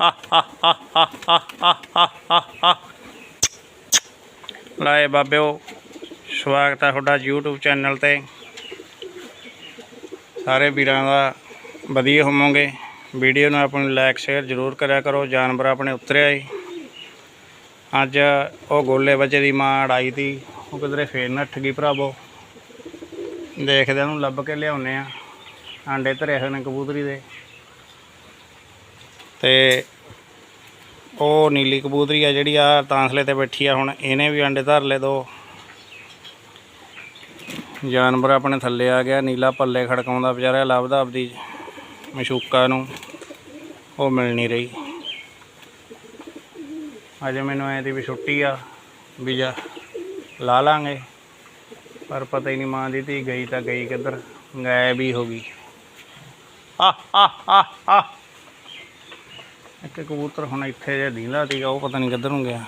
ਲਾਏ ਬਾਬਿਓ ਸਵਾਗਤ ਹੈ ਤੁਹਾਡਾ YouTube ਚੈਨਲ ਤੇ। ਸਾਰੇ ਵੀਰਾਂ ਦਾ ਵਧੀਆ ਹੋਵੋਗੇ। ਵੀਡੀਓ ਨੂੰ ਆਪਣੀ ਲਾਈਕ ਸ਼ੇਅਰ ਜ਼ਰੂਰ ਕਰਿਆ ਕਰੋ। ਜਾਨਵਰ ਆਪਣੇ ਉਤਰਿਆ ਏ। ਅੱਜ ਉਹ ਗੋਲੇ ਬੱਚੇ ਦੀ ਮਾਂ ਅੜਾਈ ਤੀ। ਉਹ ਕਿਧਰੇ ਫੇਰ ਨੱਠ ਗਈ ਭਰਾਵੋ। ਦੇਖਦੇ ਉਹਨੂੰ ਲੱਭ ਕੇ ਲਿਆਉਨੇ ਆ। ਆਂਡੇ ਧਰੇ ਹੋਏ ਨੇ ਕਬੂਤਰੀ ਦੇ। ਤੇ ਉਹ ਨੀਲੀ ਕਬੂਤਰੀ ਆ ਜਿਹੜੀ ਆ ਤਾਂਸਲੇ ਤੇ ਬੈਠੀ ਆ ਹੁਣ, ਇਹਨੇ ਵੀ ਆਂਡੇ ਧਰ ਲਏ ਦੋ। ਜਾਨਵਰ ਆਪਣੇ ਥੱਲੇ ਆ ਗਿਆ, ਨੀਲਾ ਪੱਲੇ ਖੜਕਾਉਂਦਾ ਵਿਚਾਰਾ ਲੱਭਦਾ ਆਪਦੀ ਮਸ਼ੂਕਾ ਨੂੰ, ਉਹ ਮਿਲ ਨਹੀਂ ਰਹੀ। ਅਜੇ ਮੈਨੂੰ ਐ ਦੀ ਵੀ ਛੁੱਟੀ ਆ, ਵੀ ਜਾ ਲਾ ਲਾਂਗੇ, ਪਰ ਪਤਾ ਹੀ ਨਹੀਂ ਮਾਂ ਦੀ ਧੀ ਗਈ ਤਾਂ ਗਈ ਕਿੱਧਰ, ਗਾਇਬ ਹੀ ਹੋ ਗਈ। ਆ ਆ ਆ ਆ ਇੱਕ ਕਬੂਤਰ ਹੁਣ ਇੱਥੇ ਜੇ ਦੀਂਦਾ ਸੀਗਾ, ਉਹ ਪਤਾ ਨਹੀਂ ਕਿੱਧਰ ਨੂੰ ਗਿਆ।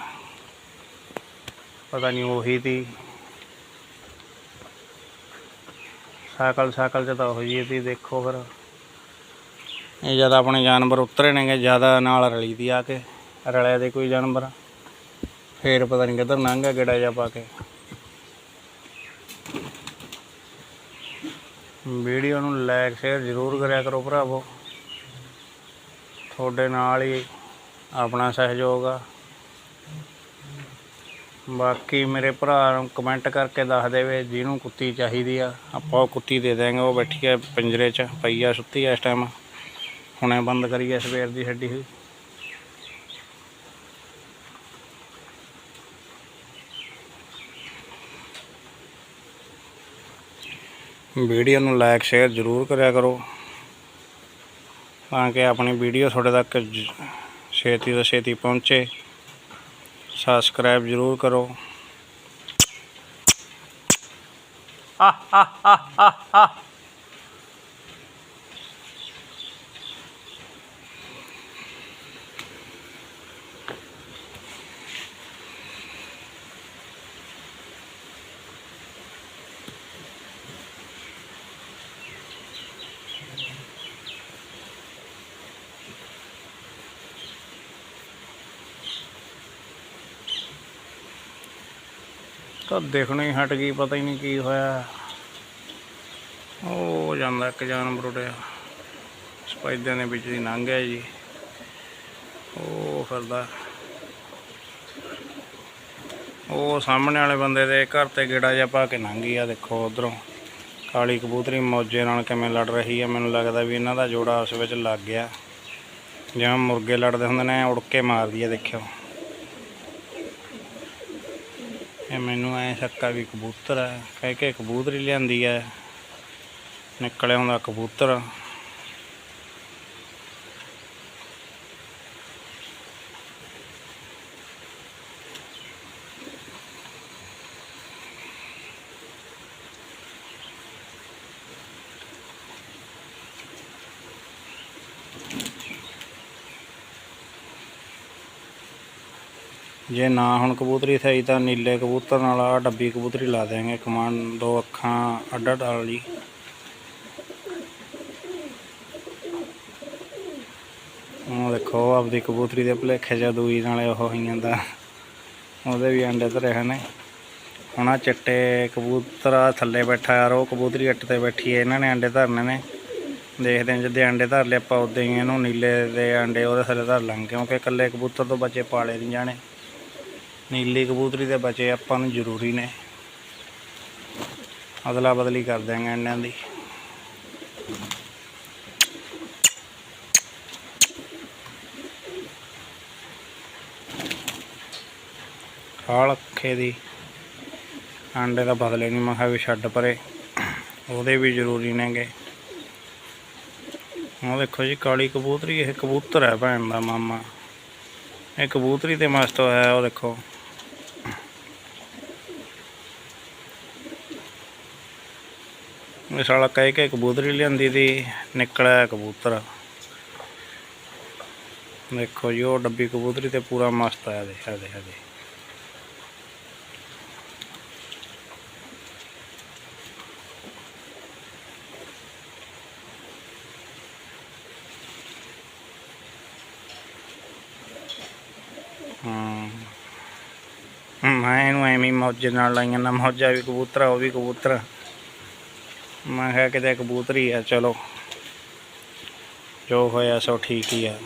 ਪਤਾ ਨਹੀਂ ਉਹੀ ਤੀ ਸਾਈਕਲ ਸਾਈਕਲ ਚ ਤਾਂ ਉਹੀ ਤੀ ਦੇਖੋ ਫਿਰ। ਇਹ ਜਦ ਆਪਣੇ ਜਾਨਵਰ ਉਤਰੇ ਨੇਗੇ, ਜ਼ਿਆਦਾ ਨਾਲ ਰਲੀ ਦੀ ਆ ਕੇ, ਰਲਿਆ ਦੇ ਕੋਈ ਜਾਨਵਰ। ਫੇਰ ਪਤਾ ਨਹੀਂ ਕਿੱਧਰ ਲੰਘ ਗੇੜਾ ਜਾ ਪਾ ਕੇ। ਵੀਡੀਓ ਨੂੰ ਲਾਈਕ ਸ਼ੇਅਰ ਜ਼ਰੂਰ ਕਰਿਆ ਕਰੋ ਭਰਾਵੋ। ਤੁਹਾਡੇ ਨਾਲ ਹੀ ਆਪਣਾ ਸਹਿਯੋਗ ਆ। ਬਾਕੀ ਮੇਰੇ ਭਰਾ ਨੂੰ ਕਮੈਂਟ ਕਰਕੇ ਦੱਸ ਦੇਵੇ ਜਿਹਨੂੰ ਕੁੱਤੀ ਚਾਹੀਦੀ ਆ। ਆਪਾਂ ਉਹ ਕੁੱਤੀ ਦੇ ਦੇਵਾਂਗੇ ਉਹ ਬੈਠੀ ਆ ਪਿੰਜਰੇ 'ਚ, ਪਈ ਆ ਸੁੱਤੀ ਆ ਇਸ ਟਾਈਮ ਹੁਣੇ ਬੰਦ ਕਰੀਏ ਸਵੇਰ ਦੀ ਛੱਡੀ ਹੋਈ। ਵੀਡੀਓ ਨੂੰ ਲਾਈਕ ਸ਼ੇਅਰ ਜ਼ਰੂਰ ਕਰਿਆ ਕਰੋ। ਤਾਂ ਕਿ ਆਪਣੀ ਵੀਡੀਓ ਤੁਹਾਡੇ ਤੱਕ ਛੇਤੀ ਤੋਂ ਛੇਤੀ ਪਹੁੰਚੇ। ਸਬਸਕ੍ਰਾਈਬ ਜ਼ਰੂਰ ਕਰੋ। ਆ ਆ ਆ ਆ ਤਾਂ ਦੇਖਣੋਂ ਹੀ ਹਟ ਗਈ, ਪਤਾ ਹੀ ਨਹੀਂ ਕੀ ਹੋਇਆ। ਉਹ ਜਾਂਦਾ ਇੱਕ ਜਾਨਵਰ ਉੱਡਿਆ। ਸਪਾਈਡਰ ਨੇ ਵਿੱਚ ਦੀ ਲੰਘ ਗਿਆ ਜੀ। ਉਹ ਫਿਰਦਾ। ਉਹ ਸਾਹਮਣੇ ਵਾਲੇ ਬੰਦੇ ਦੇ ਘਰ ਤੇ ਗੇੜਾ ਜਿਹਾ ਪਾ ਕੇ ਲੰਘ ਗਈ ਆ ਦੇਖੋ ਉਧਰੋਂ। ਕਾਲੀ ਕਬੂਤਰੀ ਮੌਜੇ ਨਾਲ ਕਿਵੇਂ ਲੜ ਰਹੀ ਆ, ਮੈਨੂੰ ਲੱਗਦਾ ਵੀ ਇਹਨਾਂ ਦਾ ਜੋੜਾ ਉਸ ਵਿੱਚ ਲੱਗ ਗਿਆ। ਜਿਵੇਂ ਮੁਰਗੇ ਲੜਦੇ ਹੁੰਦੇ ਨੇ, ਉੜ ਕੇ ਮਾਰਦੀ ਆ, ਦੇਖਿਓ। ਇਹ ਮੈਨੂੰ ਐ ਸ਼ੱਕਾ ਵੀ ਕਬੂਤਰ ਹੈ ਕਹਿ ਕੇ ਕਬੂਤਰ ਹੀ ਲਿਆਂਦੀ ਹੈ ਨਿਕਲਿਆ ਹੁੰਦਾ ਕਬੂਤਰ। ਜੇ ਨਾ ਹੁਣ ਕਬੂਤਰੀ ਸਹੀ ਤਾਂ ਨੀਲੇ ਕਬੂਤਰ ਨਾਲ ਆ ਡੱਬੀ ਕਬੂਤਰੀ ਲਾ ਦੇਾਂਗੇ ਕਮਾਨ, ਦੋ ਅੱਖਾਂ, ਅੱਡ ਅੱਡ ਵਾਲੀ ਉਹ ਦੇਖੋ, ਆਪਦੀ ਕਬੂਤਰੀ ਦੇ ਭੁਲੇਖੇ ਜਾਂ ਦੂਈ ਨਾਲੇ ਉਹ ਹੋਈ ਜਾਂਦਾ ਉਹਦੇ ਵੀ ਅੰਡੇ ਧਰੇ ਹਨ ਹੁਣ ਆ ਚਿੱਟੇ ਕਬੂਤਰ ਆ ਥੱਲੇ ਬੈਠਾ ਯਾਰ, ਉਹ ਕਬੂਤਰੀ ਅੱਟ ਤੇ ਬੈਠੀ ਹੈ। ਇਹਨਾਂ ਨੇ ਅੰਡੇ ਧਰਨੇ ਨੇ। ਦੇਖਦੇ ਹਾਂ ਜਦੇ ਅੰਡੇ ਧਰ ਲਏ, ਆਪਾਂ ਉਦਾਂ ਹੀ ਇਹਨੂੰ ਨੀਲੇ ਦੇ ਅੰਡੇ ਉਹਦੇ ਥੱਲੇ ਧਰ ਲਾਂਗੇ, ਕਿਉਂਕਿ ਇਕੱਲੇ ਕਬੂਤਰ ਤੋਂ ਬੱਚੇ ਪਾਲੇ ਨਹੀਂ ਜਾਣੇ। ਨੀਲੀ ਕਬੂਤਰੀ ਦੇ ਬਚੇ ਆਪਾਂ ਨੂੰ ਜ਼ਰੂਰੀ ਨੇ। ਅਦਲਾ ਬਦਲੀ ਕਰ ਦਿਆਂਗੇ ਅੰਡਿਆਂ ਦੀ। ਖਾਲ ਅੱਖੇ ਦੀ ਅੰਡੇ ਦਾ ਬਦਲੇ ਨਹੀਂ ਮੈਂ ਕਿਹਾ ਵੀ ਛੱਡ ਪਰੇ। ਉਹਦੇ ਵੀ ਜ਼ਰੂਰੀ ਨੇਗੇ। ਉਹ ਦੇਖੋ ਜੀ, ਕਾਲੀ ਕਬੂਤਰੀ, ਇਹ ਕਬੂਤਰ ਹੈ ਭੈਣ ਦਾ ਮਾਮਾ। ਇਹ ਕਬੂਤਰੀ ਤੇ ਮਸਤ ਹੋਇਆ, ਉਹ ਦੇਖੋ। ਇਹ ਸਾਲਾ ਕਹਿ ਕੇ ਕਬੂਤਰੀ ਲਿਆਂਦੀ ਦੀ, ਨਿਕਲਿਆ ਕਬੂਤਰ। ਦੇਖੋ ਜੀ, ਉਹ ਡੱਬੀ ਕਬੂਤਰੀ ਤੇ ਪੂਰਾ ਮਸਤ ਆਇਆ ਦੇ ਆ ਦੇ ਹਾਂ। ਮੈਂ ਇਹਨੂੰ ਐਵੇਂ ਹੀ ਨਾਲ ਲਾਈਆਂ, ਨਾ ਮੌਜਾ ਵੀ ਕਬੂਤਰ ਉਹ ਵੀ ਕਬੂਤਰ। ਮੈਂ ਕਿਹਾ ਕਿਤੇ ਕਬੂਤਰੀ ਆ, ਚਲੋ। ਜੋ ਹੋਇਆ ਸੋ ਠੀਕ ਹੀ ਆ।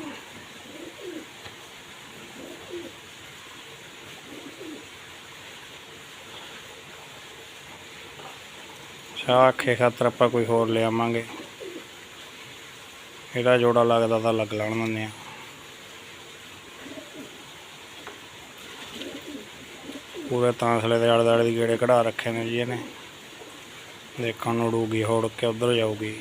ਸ਼ਾਖੇ ਖਾਤਰ ਆਪਾਂ ਕੋਈ ਹੋਰ ਲਿਆਵਾਂਗੇ। ਇਹਦਾ ਜੋੜਾ ਲੱਗਦਾ ਤਾਂ ਲੱਗ ਲੈਣ ਦਿੰਦੇ ਆ। ਪੂਰੇ ਤਾਂਸਲੇ ਦੇ ਆਲੇ ਦੁਆਲੇ ਦੀ ਗੇੜੇ ਕਢਾ ਰੱਖੇ ਨੇ ਜੀ ਇਹਨੇ। ਦੇਖਣ ਨੂੰ ਉਡੂਗੀ ਹੋੜ ਕੇ ਉਧਰ ਜਾਊਗੀ।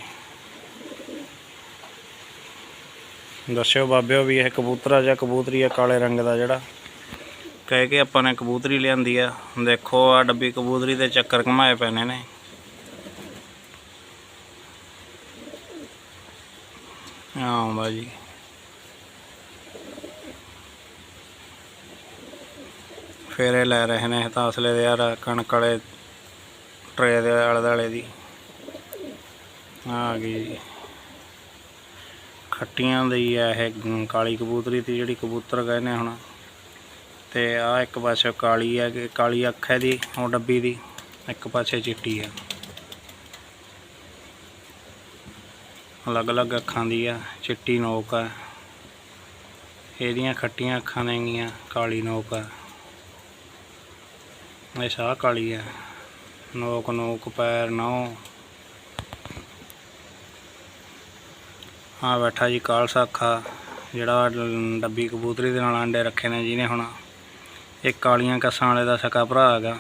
ਦੱਸਿਓ ਬਾਬਿਓ ਵੀ ਇਹ ਕਬੂਤਰਾ ਜਾਂ ਕਬੂਤਰੀ ਆ, ਕਾਲੇ ਰੰਗ ਦਾ ਜਿਹੜਾ। ਕਹਿ ਕੇ ਆਪਾਂ ਨੇ ਕਬੂਤਰੀ ਲਿਆਂਦੀ ਆ। ਦੇਖੋ ਆ ਡੱਬੀ ਕਬੂਤਰੀ ਦੇ ਚੱਕਰ ਘਮਾਏ ਪੈਣੇ ਨੇ ਆਉਂਦਾ ਜੀ। ਫੇਰੇ ਲੈ ਰਹੇ ਨੇ ਤਾਸਲੇ ਦੇ ਯਾਰ, ਕਣਕ ਵਾਲੇ ਟਰੇ ਦੇ ਆਲੇ ਦੁਆਲੇ ਦੀ। ਆ ਗਈ ਖੱਟੀਆਂ ਦੀ ਆ ਇਹ ਕਾਲੀ ਕਬੂਤਰੀ ਤੇ ਜਿਹੜੀ ਕਬੂਤਰ ਕਹਿੰਦੇ ਹੁਣ। ਤੇ ਆ ਇੱਕ ਪਾਸੇ ਕਾਲੀ ਆ ਕਾਲੀ ਅੱਖ ਹੈ ਦੀ, ਉਹ ਡੱਬੀ ਦੀ, ਇੱਕ ਪਾਸੇ ਚਿੱਟੀ ਆ। ਅਲੱਗ-ਅਲੱਗ ਅੱਖਾਂ ਦੀ ਆ, ਚਿੱਟੀ ਨੋਕ ਆ। ਇਹਦੀਆਂ ਖੱਟੀਆਂ ਅੱਖਾਂ ਨੇਗੀਆਂ, ਕਾਲੀ ਨੋਕ ਆ। ਇਹ ਸਾਹ ਕਾਲੀ ਆ। ਨੋਕ ਨੋਕ ਪੈਰ ਨੌ ਆ ਬੈਠਾ ਜੀ ਕਾਲ ਸਾਖਾ, ਜਿਹੜਾ ਡੱਬੀ ਕਬੂਤਰੀ ਦੇ ਨਾਲ ਆਂਡੇ ਰੱਖੇ ਨੇ ਜਿਹਨੇ ਹੁਣ। ਇਹ ਕਾਲੀਆਂ ਕੱਸਾਂ ਵਾਲੇ ਦਾ ਸਕਾ ਭਰਾ ਹੈਗਾ।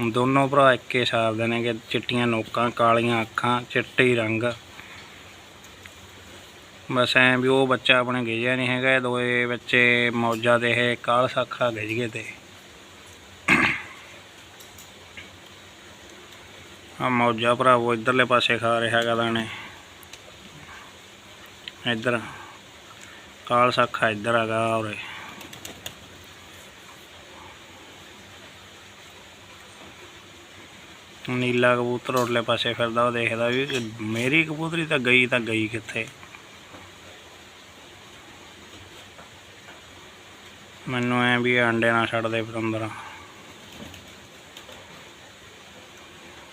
ਹੁਣ ਦੋਨੋਂ ਭਰਾ ਇੱਕੇ ਹਿਸਾਬ ਦੇ ਨੇ ਕਿ ਚਿੱਟੀਆਂ ਨੋਕਾਂ, ਕਾਲੀਆਂ ਅੱਖਾਂ, ਚਿੱਟੇ ਰੰਗ। ਬਸ ਐਂ ਵੀ ਉਹ ਬੱਚਾ ਆਪਣੇ ਗਿਜਿਆ ਨਹੀਂ ਹੈਗਾ, ਇਹ ਦੋਏ ਬੱਚੇ ਮੌਜਾਂ ਦੇ ਇਹ ਕਾਲ ਸਾਖਾ ਗਿਜ ਗਏ ਤੇ। ਆ ਮੌਜਾ ਭਰਾਵੋ ਇਧਰਲੇ ਪਾਸੇ ਖਾ ਰਿਹਾ ਹੈਗਾ ਦਾਣੇ। ਇੱਧਰ ਕਾਲ ਸਾਖਾ ਇੱਧਰ ਹੈਗਾ ਔਰੇ ਨੀਲਾ ਕਬੂਤਰ ਉਰਲੇ ਪਾਸੇ ਫਿਰਦਾ, ਉਹ ਦੇਖਦਾ ਵੀ ਮੇਰੀ ਕਬੂਤਰੀ ਤਾਂ ਗਈ ਤਾਂ ਗਈ ਕਿੱਥੇ। ਮੈਨੂੰ ਐ ਵੀ ਇਹ ਅੰਡੇ ਨਾ ਛੱਡ ਦੇ ਪਤੰਦਰਾ।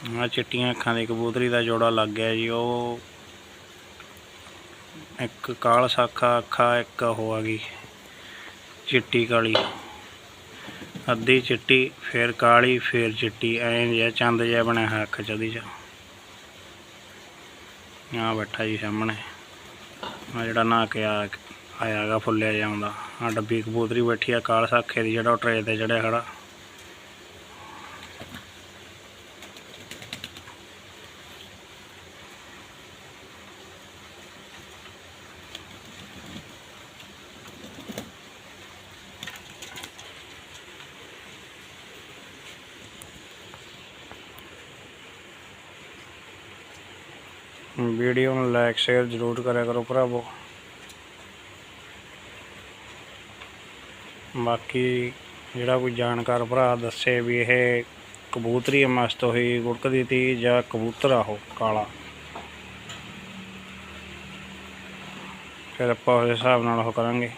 ਆ ਚਿੱਟੀਆਂ ਅੱਖਾਂ ਦੀ ਕਬੂਤਰੀ ਦਾ ਜੋੜਾ ਲੱਗ ਗਿਆ ਜੀ, ਉਹ ਇੱਕ ਕਾਲ ਸਾਖਾ ਅੱਖਾਂ, ਇੱਕ ਉਹ ਆ ਗਈ ਚਿੱਟੀ ਕਾਲੀ। ਅੱਧੀ ਚਿੱਟੀ, ਫੇਰ ਕਾਲੀ, ਫੇਰ ਚਿੱਟੀ, ਐਂ ਜਿਹਾ ਚੰਦ ਜਿਹਾ ਬਣਿਆ ਹੈ ਅੱਖ ਚਦੀ ਉਹਦੀ ਚ। ਆ ਬੈਠਾ ਜੀ ਸਾਹਮਣੇ। ਆ ਜਿਹੜਾ ਨਾ ਕੇ ਆ ਆਇਆਗਾ ਫੁੱਲਿਆ ਜਾਂਦਾ ਆ ਡੱਬੀ ਕਬੂਤਰੀ ਬੈਠੀ ਆ, ਕਾਲ ਸਾਖੇ ਦੀ ਜਿਹੜਾ ਉਹ ਟਰੇ ਤੇ ਚੜਿਆ ਖੜਾ। ਵੀਡੀਓ ਨੂੰ ਲਾਈਕ, ਸ਼ੇਅਰ ਜ਼ਰੂਰ ਕਰਿਆ ਕਰੋ ਭਰਾਵੋ। ਬਾਕੀ ਜਿਹੜਾ ਕੋਈ ਜਾਣਕਾਰ ਭਰਾ ਦੱਸੇ ਵੀ ਇਹ ਕਬੂਤਰੀ ਮਸਤ ਹੋਈ, ਗੁੜਕਦੀ ਤੀ ਜਾਂ ਕਬੂਤਰ ਆ ਉਹ ਕਾਲਾ। ਫਿਰ ਆਪਾਂ ਉਸ ਹਿਸਾਬ ਨਾਲ ਉਹ ਕਰਾਂਗੇ।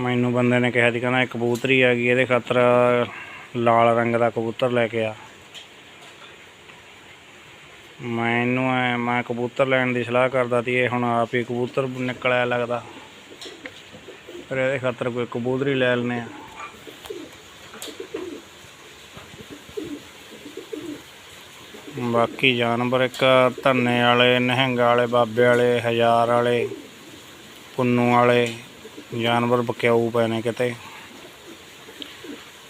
ਮੈਨੂੰ ਬੰਦੇ ਨੇ ਕਿਹਾ ਸੀ, ਕਹਿੰਦਾ ਇਹ ਕਬੂਤਰੀ ਆ ਗਈ, ਇਹਦੇ ਖਾਤਰ ਲਾਲ ਰੰਗ ਦਾ ਕਬੂਤਰ ਲੈ ਕੇ ਆ। ਮੈਂ ਇਹਨੂੰ ਐ, ਮੈਂ ਕਬੂਤਰ ਲੈਣ ਦੀ ਸਲਾਹ ਕਰਦਾ ਸੀ, ਇਹ ਹੁਣ ਆਪ ਹੀ ਕਬੂਤਰ ਨਿਕਲਿਆ ਲੱਗਦਾ। ਫਿਰ ਇਹਦੇ ਖਾਤਰ ਕੋਈ ਕਬੂਤਰੀ ਲੈ ਲੈਨੇ ਆ। ਬਾਕੀ ਜਾਨਵਰ ਇੱਕ, ਧੰਨੇ ਵਾਲੇ, ਨਿਹੰਗ ਵਾਲੇ, ਬਾਬੇ ਵਾਲੇ, ਹਜ਼ਾਰ ਵਾਲੇ, ਪੁੰਨੂ ਵਾਲੇ, ਜਾਨਵਰ ਬਕਿਆਊ ਪਏ ਨੇ ਕਿਤੇ।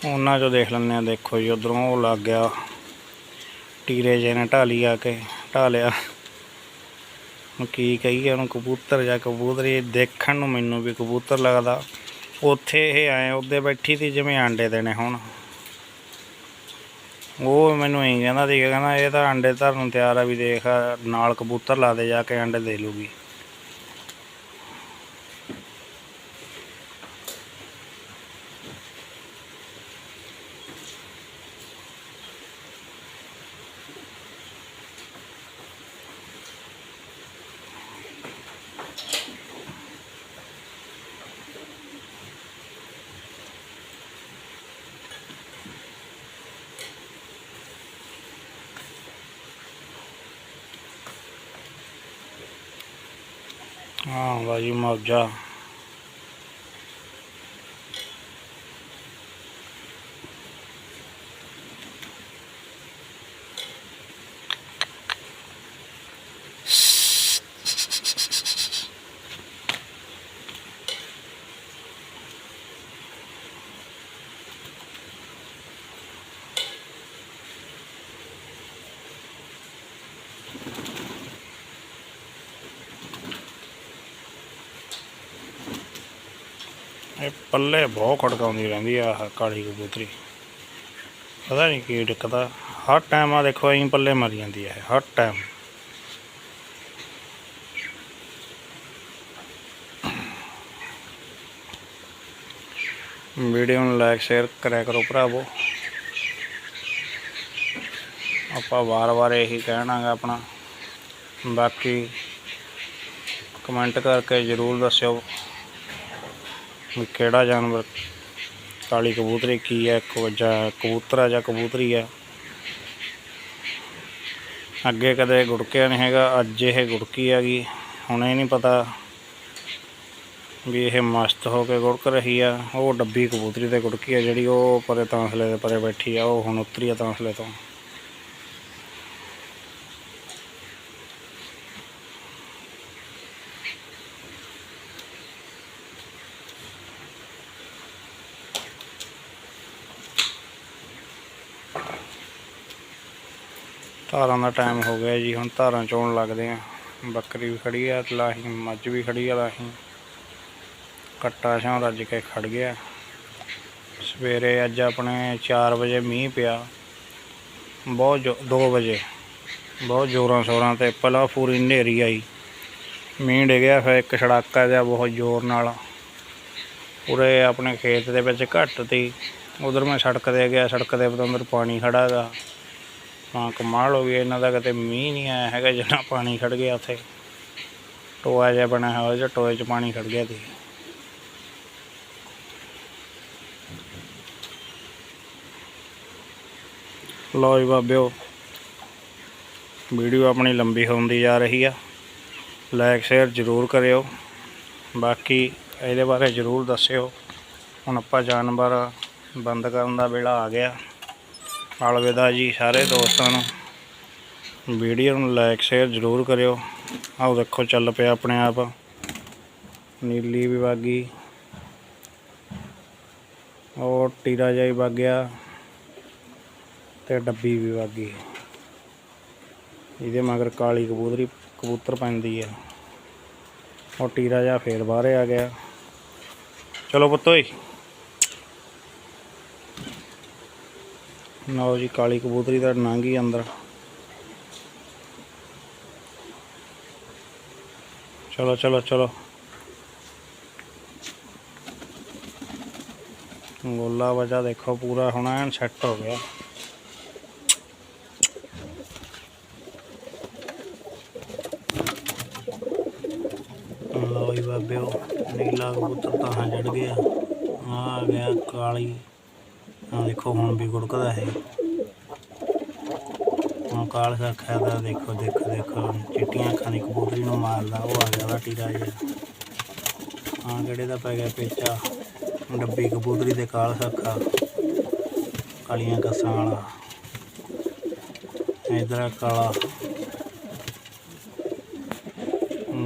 ਉਹਨਾਂ 'ਚੋਂ ਦੇਖ ਲੈਂਦੇ ਆ, ਦੇਖੋ ਜੀ, ਉਧਰੋਂ ਉਹ ਲੱਗ ਗਿਆ। ਟੀਰੇ ਜੇ ਨੇ ਢਾਲੀ ਆ ਕੇ ਢਾਲਿਆ। ਹੁਣ ਕੀ ਕਹੀਏ, ਉਹਨੂੰ ਕਬੂਤਰ ਜਾਂ ਕਬੂਤਰੀ ਦੇਖਣ ਨੂੰ ਮੈਨੂੰ ਵੀ ਕਬੂਤਰ ਲੱਗਦਾ। ਉੱਥੇ ਇਹ ਆਏ ਉਹਦੇ ਬੈਠੀ ਸੀ ਜਿਵੇਂ ਆਂਡੇ ਦੇਣੇ ਹੁਣ। ਉਹ ਮੈਨੂੰ ਇਹੀ ਕਹਿੰਦਾ ਸੀ, ਕਹਿੰਦਾ ਇਹ ਤਾਂ ਆਂਡੇ ਧਰਨ ਨੂੰ ਤਿਆਰ ਆ ਵੀ ਦੇਖ, ਨਾਲ ਕਬੂਤਰ ਲਾ ਦੇ, ਜਾ ਕੇ ਆਂਡੇ ਦੇ ਲੂਗੀ। ਪਾਉਂਦਾ ਜੀ ਮੌਜਾ ਇਹ ਪੱਲੇ ਬਹੁਤ ਖੜਕਾਉਂਦੀ ਰਹਿੰਦੀ ਆ ਆਹ ਕਾਲੀ ਕਬੂਤਰੀ। ਪਤਾ ਨਹੀਂ ਕੀ ਦਿੱਕਤ ਹਰ ਟਾਈਮ ਆ ਦੇਖੋ, ਐਂ ਪੱਲੇ ਮਰ ਜਾਂਦੀ ਹੈ ਹਰ ਟਾਈਮ ਵੀਡੀਓ ਨੂੰ ਲਾਈਕ ਸ਼ੇਅਰ ਕਰਿਆ ਕਰੋ ਭਰਾਵੋ। ਆਪਾਂ ਵਾਰ-ਵਾਰ ਇਹੀ ਕਹਿਣਾਗਾ ਆਪਣਾ। ਬਾਕੀ ਕਮੈਂਟ ਕਰਕੇ ਜ਼ਰੂਰ ਦੱਸਿਓ। ਵੀ ਕਿਹੜਾ ਜਾਨਵਰ? ਕਾਲੀ ਕਬੂਤਰੀ ਕੀ ਹੈ? ਜਾਂ ਕਬੂਤਰ ਆ ਜਾਂ ਕਬੂਤਰੀ ਆ? ਅੱਗੇ ਕਦੇ ਗੁੜਕਿਆ ਨਹੀਂ ਹੈਗਾ, ਅੱਜ ਇਹ ਗੁੜਕੀ ਹੈਗੀ ਹੁਣ ਇਹ ਨਹੀਂ ਪਤਾ ਵੀ ਇਹ ਮਸਤ ਹੋ ਕੇ ਗੁੜਕ ਰਹੀ ਆ। ਉਹ ਡੱਬੀ ਕਬੂਤਰੀ ਤੇ ਗੁੜਕੀ ਆ ਜਿਹੜੀ ਉਹ ਪਰੇ ਤਾਂਸਲੇ ਦੇ ਪਰੇ ਬੈਠੀ ਆ, ਉਹ ਹੁਣ ਉਤਰੀ ਆ ਤਾਂਸਲੇ ਤੋਂ। ਧਾਰਾਂ ਦਾ ਟਾਈਮ ਹੋ ਗਿਆ ਜੀ, ਹੁਣ ਧਾਰਾਂ ਚੋਣ ਲੱਗਦੇ ਆ। ਬੱਕਰੀ ਵੀ ਖੜੀ ਆ, ਲਾਹੀ, ਮੱਝ ਵੀ ਖੜੀ ਆ ਲਾਹੀ। ਕੱਟਾ ਛਾਂ ਰੱਜ ਕੇ ਖੜ ਗਿਆ। ਸਵੇਰੇ ਅੱਜ ਆਪਣੇ 4 ਵਜੇ ਮੀਂਹ ਪਿਆ। ਬਹੁਤ 2 ਵਜੇ। ਬਹੁਤ ਜ਼ੋਰਾਂ ਸ਼ੋਰਾਂ ਤੇ ਪਹਿਲਾਂ ਪੂਰੀ ਹਨੇਰੀ ਆਈ। ਮੀਂਹ ਡਿੱਗਿਆ ਫਿਰ ਇੱਕ ਛੜਾਕਾ ਜਿਹਾ ਬਹੁਤ ਜ਼ੋਰ ਨਾਲ। ਉਰੇ ਆਪਣੇ ਖੇਤ ਦੇ ਵਿੱਚ ਘੱਟ ਤੀ। ਉਧਰ ਮੈਂ ਸੜਕ ਤੇ ਗਿਆ, ਸੜਕ ਦੇ ਅੰਦਰ ਪਾਣੀ ਖੜਾ ਹੈਗਾ ਹਾਂ, ਕਮਾਲ ਹੋ ਗਈ, ਇਹਨਾਂ ਦਾ ਕਿਤੇ ਮੀਂਹ ਨਹੀਂ ਆਇਆ ਹੈਗਾ ਜਿਹੜਾ ਪਾਣੀ ਖੜ ਗਿਆ ਉੱਥੇ। ਟੋਆ ਜਿਹਾ ਬਣਿਆ ਹੋਇਆ ਜਿਹਾ ਟੋਏ 'ਚ ਪਾਣੀ ਖੜ ਗਿਆ ਸੀ। ਲਓ ਜੀ ਬਾਬਿਓ, ਵੀਡੀਓ ਆਪਣੀ ਲੰਬੀ ਹੁੰਦੀ ਜਾ ਰਹੀ ਆ। ਲਾਈਕ ਸ਼ੇਅਰ ਜ਼ਰੂਰ ਕਰਿਓ। ਬਾਕੀ ਇਹਦੇ ਬਾਰੇ ਜ਼ਰੂਰ ਦੱਸਿਓ। ਹੁਣ ਆਪਾਂ ਜਾਨਵਰ ਬੰਦ ਕਰਨ ਦਾ ਵੇਲਾ ਆ ਗਿਆ। ਅਲਵਿਦਾ ਜੀ ਸਾਰੇ ਦੋਸਤਾਂ ਨੂੰ। ਵੀਡੀਓ ਨੂੰ ਲਾਈਕ ਸ਼ੇਅਰ ਜ਼ਰੂਰ ਕਰਿਓ। ਆਓ ਦੇਖੋ ਚੱਲ ਪਿਆ ਆਪਣੇ ਆਪ। ਨੀਲੀ ਵੀ ਵਾਗੀ ਉਹ ਟੀਰਾ ਜਾਈ ਵਗਿਆ ਤੇ ਡੱਬੀ ਵੀ ਵਾਗੀ ਇਹਦੇ ਮਗਰ ਕਾਲੀ ਕਬੂਤਰੀ, ਕਬੂਤਰ ਪੈਂਦੀ ਆ। ਉਹ ਟੀਰਾ ਜਾ ਫੇਰ ਬਾਹਰ ਆ ਗਿਆ। ਚਲੋ ਪੁੱਤ ਲਓ ਜੀ, ਕਾਲੀ ਕਬੂਤਰੀ ਦਾ ਨਾਂਗੀ ਅੰਦਰ। ਚਲੋ ਚਲੋ ਚਲੋ। ਗੋਲਾ ਵਜਾ ਦੇਖੋ, ਪੂਰਾ ਹੁਣ ਐਨ ਸੈੱਟ ਹੋ ਗਿਆ। ਲਓ ਜੀ ਬਾਬਿਓ, ਨੀਲਾ ਕਬੂਤਰ ਤਾਂ ਹਾਂ ਜੜ ਗਿਆ। ਆ ਗਿਆ ਕਾਲੀ ਆ ਦੇਖੋ, ਹੁਣ ਵੀ ਗੁੜਕਦਾ ਹੈ ਹੁਣ ਕਾਲ ਰੱਖਿਆ ਦਾ ਦੇਖੋ ਦੇਖੋ ਦੇਖੋ, ਚਿੱਟੀਆਂ ਅੱਖਾਂ ਦੀ ਕਬੂਤਰੀ ਨੂੰ ਮਾਰਦਾ, ਉਹ ਆ ਗਿਆ ਵਾ ਟੀਰਾ ਜਿਹਾ। ਹਾਂ ਕਿਹੜੇ ਦਾ ਪੈ ਗਿਆ ਪੇਚਾ, ਡੱਬੀ ਕਬੂਤਰੀ ਦੇ ਕਾਲ ਸੱਖਾ, ਕਾਲੀਆਂ ਕੱਸਾਂ ਵਾਲਾ। ਇਧਰ ਕਾਲਾ।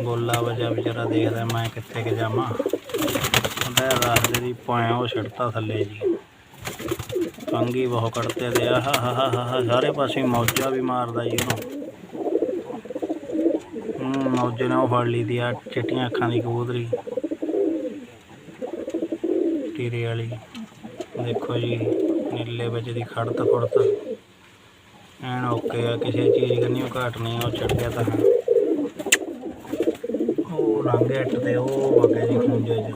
ਗੋਲਾ ਵਜਾ ਵਿਚਾਰਾ ਦੇਖਦਾ, ਮੈਂ ਕਿੱਥੇ ਕਿ ਜਾਵਾਂ। ਉਹਦਾ ਰਾਸਤੇ ਦੀ ਪਾਇਆ ਉਹ ਛੱਡਤਾ ਥੱਲੇ ਜੀ। ਕੰਗੀ ਬਹੁਤ ਕੱਢਤੇ ਤੇ ਆਹ ਹਾ ਹਾ ਹਾ ਸਾਰੇ ਪਾਸੇ ਮੌਜਾ ਵੀ ਮਾਰਦਾ ਜੀ ਉਹਨੂੰ ਮੌਜੇ ਨੇ ਉਹ ਫੜ ਲਈ ਦੀ ਆ, ਚਿੱਟੀਆਂ ਅੱਖਾਂ ਦੀ ਕਬੂਤਰੀ। ਟੀਰੇ ਵਾਲੀ। ਦੇਖੋ ਜੀ, ਨੀਲੇ ਵਿੱਚ ਦੀ ਖੜਤ ਖੁੜਤ। ਐਨ ਓਕੇ ਆ, ਕਿਸੇ ਚੀਜ਼ ਕੰਨੀ ਉਹ ਘਾਟ ਨਹੀਂ, ਉਹ ਚੜ ਗਿਆ ਤਾਂ। ਉਹ ਰੰਗ ਇੱਟ ਤੇ ਉਹ ਵਗੇ ਜੀ ਖੁੰਝੇ ਚ,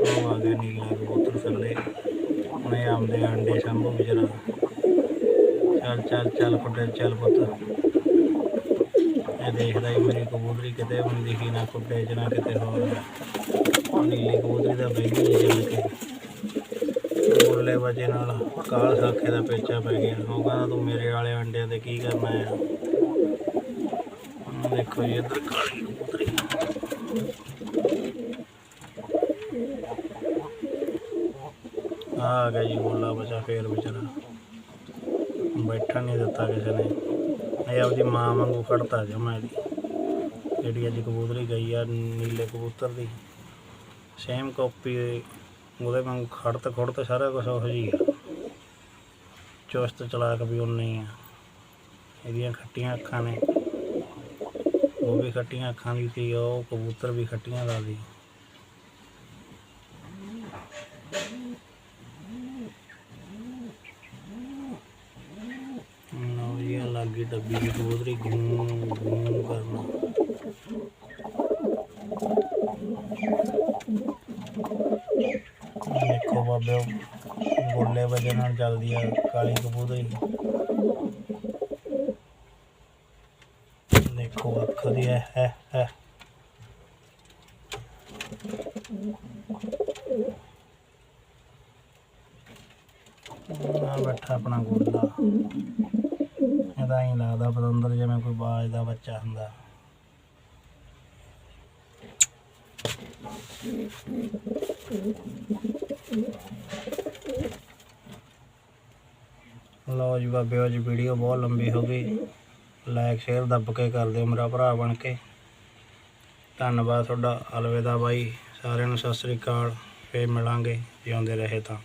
ਉਹ ਆ ਗਿਆ ਨੀਲਾ ਕਬੂਤਰ ਥੱਲੇ। ਉਹਨੇ ਆਮਦੇ ਅੰਡੇ ਸੰਭੂ ਵਿਚਾਰਾ ਚੱਲ ਚੱਲ ਚੱਲ ਪੁੱਟੇ ਚੱਲ ਪੁੱਤ। ਇਹ ਦੇਖਦਾ ਹੀ ਮੇਰੀ ਕਬੂਤਰੀ ਕਿਤੇ ਵੀ ਦਿਖੀ, ਨਾ ਕੁੱਟੇ ਚ, ਨਾ ਕਿਤੇ ਹੋਰ। ਨੀਲੀ ਕਬੂਤਰੀ ਦਾ ਬੈਗੀ ਜੇ ਜਾਣ ਕੇ। ਮੁਰਲੇ ਵਜੇ ਨਾਲ ਕਾਲ ਸਾਖੇ ਦਾ ਪੇਚਾ ਪੈ ਗਿਆ। ਉਹ ਕਹਿੰਦਾ ਤੂੰ ਮੇਰੇ ਵਾਲੇ ਅੰਡਿਆਂ ਤੇ ਕੀ ਕਰਨਾ ਆ? ਦੇਖੋ ਜੀ, ਇੱਧਰ ਕਾਲੀ ਕਬੂਤਰੀ ਆ ਗਿਆ ਜੀ ਗੋਲਾ ਬਚਾ ਫੇਰ ਵਿਚਾਰਾ ਬੈਠਣ ਨਹੀਂ ਦਿੱਤਾ ਕਿਸੇ ਨੇ ਇਹ ਆਪਦੀ ਮਾਂ ਵਾਂਗੂ ਖੜਤਾ ਜਮਾ ਇਹਦੀ ਜਿਹੜੀ ਅੱਜ ਕਬੂਤਰੀ ਗਈ ਆ ਨੀਲੇ ਕਬੂਤਰ ਦੀ ਸੇਮ ਕਾਪੀ ਉਹਦੇ ਵਾਂਗੂ ਖੜਤ ਖੁੜਤ ਸਾਰਾ ਕੁਝ ਉਹੋ ਜਿਹੀ ਆ ਚੁਸਤ ਚਲਾਕ ਵੀ ਉਨਾ ਹੀ ਆ ਇਹਦੀਆਂ ਖੱਟੀਆਂ ਅੱਖਾਂ ਨੇ ਉਹ ਵੀ ਖੱਟੀਆਂ ਅੱਖਾਂ ਦੀ ਸੀ ਉਹ ਕਬੂਤਰ ਵੀ ਖੱਟੀਆਂ ਦਾ ਸੀ ਲਓ ਜੀ ਆਹ ਲੱਗ ਗਈ ਡੱਬੀ ਦੀ ਕਬੂਤਰੀ ਗੂੰ ਗੂੰ ਕਰਨਾ। ਦੇਖੋ ਬਾਬੇ ਉਹ ਗੋਲੇ ਵਜੇ ਨਾਲ ਚੱਲਦੀ ਆ, ਕਾਲੀ ਕਬੂਤਰੀ ਦੇਖੋ ਅੱਖ ਦੀ ਹੈ ਹੈ ਇਹਦਾ ਹੀ ਲੱਗਦਾ ਪਤੰਦਰ ਜਿਵੇਂ ਕੋਈ ਬਾਜ ਦਾ ਬੱਚਾ ਹੁੰਦਾ। ਲਓ ਜੀ ਬਾਬੇ, ਅੱਜ ਵੀਡੀਓ ਬਹੁਤ ਲੰਬੀ ਹੋ ਗਈ। ਲਾਈਕ ਸ਼ੇਅਰ ਦੱਬ ਕੇ ਕਰ ਦਿਓ ਮੇਰਾ ਭਰਾ ਬਣ ਕੇ। ਧੰਨਵਾਦ ਤੁਹਾਡਾ। ਅਲਵਿਦਾ ਬਾਈ, ਸਾਰਿਆਂ ਨੂੰ ਸਤਿ ਸ੍ਰੀ ਅਕਾਲ। ਫੇਰ ਮਿਲਾਂਗੇ। ਜਿਉਂਦੇ ਰਹੇ ਤਾਂ।